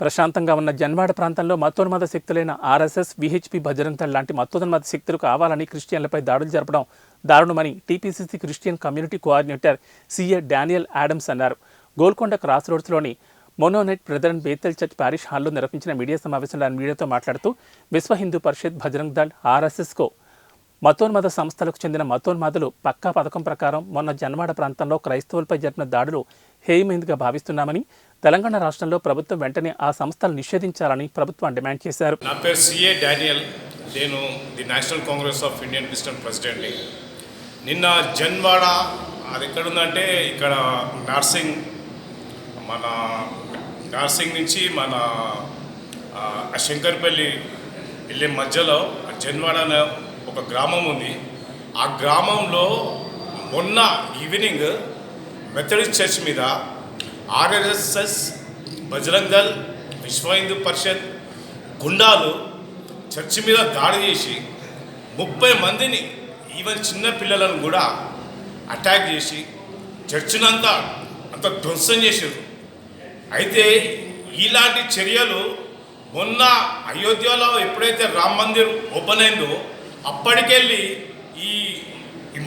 ప్రశాంతంగా ఉన్న జన్వాడ ప్రాంతంలో మతోన్మత శక్తులైన ఆర్ఎస్ఎస్ విహెచ్పి బజరంగ్ దళ్ లాంటి మతోన్మత శక్తులు కావాలని క్రిస్టియన్లపై దాడులు జరపడం దారుణమని TPCC Christian community coordinator CA Daniel Adams అన్నారు. Golconda cross రోడ్స్లోని Mennonite brethren Bethel church parish హాల్లో నిర్వహించిన మీడియా సమావేశంలో ఆయన మీడియాతో మాట్లాడుతూ విశ్వ హిందూ పరిషత్ భజరంగ్ దళ్ ఆర్ఎస్ఎస్కో మతోన్మత సంస్థలకు చెందిన మతోన్మాదులు పక్కా పథకం ప్రకారం మొన్న జన్వాడ ప్రాంతంలో క్రైస్తవులపై జరిపిన దాడులు హేయమైందిగా భావిస్తున్నామని తెలంగాణ రాష్ట్రంలో ప్రభుత్వం వెంటనే ఆ సంస్థలు నిషేధించాలని ప్రభుత్వం డిమాండ్ చేశారు. నా పేరు సిఏ డానియల్. నేను the National Congress of Indian Christian ప్రెసిడెంట్ని నిన్న జన్వాడ అది ఎక్కడుందంటే ఇక్కడ నార్సింగ్ మన నార్సింగ్ నుంచి మన శంకర్పల్లి వెళ్ళే మధ్యలో జన్వాడ అనే ఒక గ్రామం ఉంది. ఆ గ్రామంలో మొన్న ఈవినింగ్ మెథడిస్ట్ చర్చ్ మీద ఆర్ఎస్ఎస్ బజరంగ్ దళ్ విశ్వ హిందూ పరిషత్ గుండాలు చర్చి మీద దాడి చేసి ముప్పై మందిని ఈవెన్ చిన్న పిల్లలను కూడా అటాక్ చేసి చర్చినంతా అంత ధ్వంసం చేశారు అయితే ఇలాంటి చర్యలు మొన్న అయోధ్యలో ఎప్పుడైతే రామ్ మందిర్ ఓపెన్ అయిందో అప్పటికెళ్ళి ఈ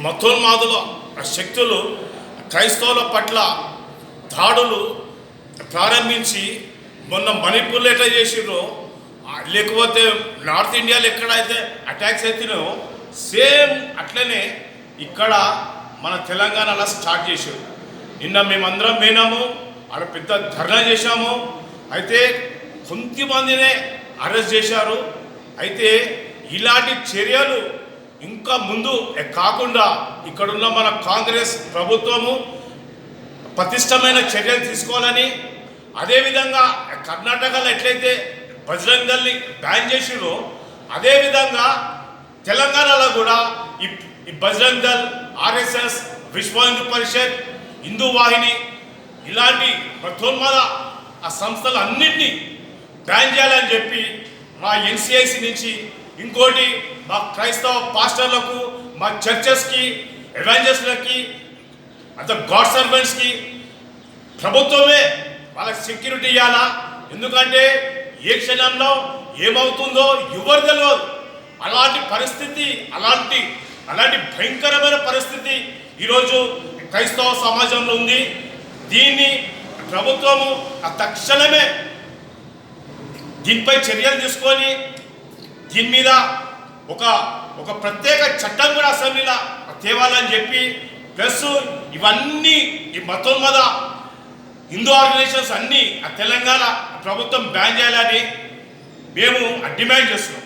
మతోన్మాదుల ఆ శక్తులు క్రైస్తవుల పట్ల దాడులు ప్రారంభించి మొన్న మణిపూర్లో ఎట్లా చేసిర్రో లేకపోతే నార్త్ ఇండియాలో ఎక్కడైతే అటాక్స్ అవుతున్నాయో సేమ్ అట్లనే ఇక్కడ మన తెలంగాణలో స్టార్ట్ చేశారు నిన్న మేమందరం పోయినాము అక్కడ పెద్ద ధర్నా చేశాము. అయితే కొంతమందినే అరెస్ట్ చేశారు. అయితే ఇలాంటి చర్యలు ఇంకా ముందు కాకుండా ఇక్కడున్న మన కాంగ్రెస్ ప్రభుత్వము పటిష్టమైన చర్యలు తీసుకోవాలని అదేవిధంగా కర్ణాటకలో ఎట్లయితే బజరంగ్ దళ్ని బ్యాన్ చేసిరో అదేవిధంగా తెలంగాణలో కూడా ఈ ఈ బజరంగ్ ఆర్ఎస్ఎస్ విశ్వ హిందూ పరిషత్ హిందూ వాహిని ఇలాంటి మతోన్మాద ఆ సంస్థలు అన్నింటినీ బ్యాన్ చేయాలని చెప్పి మా ఎన్సిఐసి నుంచి ఇంకోటి మా క్రైస్తవ పాస్టర్లకు మా చర్చెస్కి ఎవాంజర్స్లకి అంత గాడ్ సర్వెంట్స్కి ప్రభుత్వమే వాళ్ళకి సెక్యూరిటీ ఇవ్వాలా ఎందుకంటే ఏ క్షణంలో ఏమవుతుందో ఎవరు తెలియదు అలాంటి పరిస్థితి అలాంటి అలాంటి భయంకరమైన పరిస్థితి ఈరోజు క్రైస్తవ సమాజంలో ఉంది. దీన్ని ప్రభుత్వము ఆ తక్షణమే దీనిపై చర్యలు తీసుకొని దీని మీద ఒక ఒక ప్రత్యేక చట్టం కూడా అసెంబ్లీలో తేవాలని చెప్పి ప్లస్ ఇవన్నీ ఈ మతోన్మద హిందూ ఆర్గనైజేషన్స్ అన్నీ ఆ తెలంగాణ ప్రభుత్వం బ్యాన్ చేయాలని మేము డిమాండ్ చేస్తున్నాం.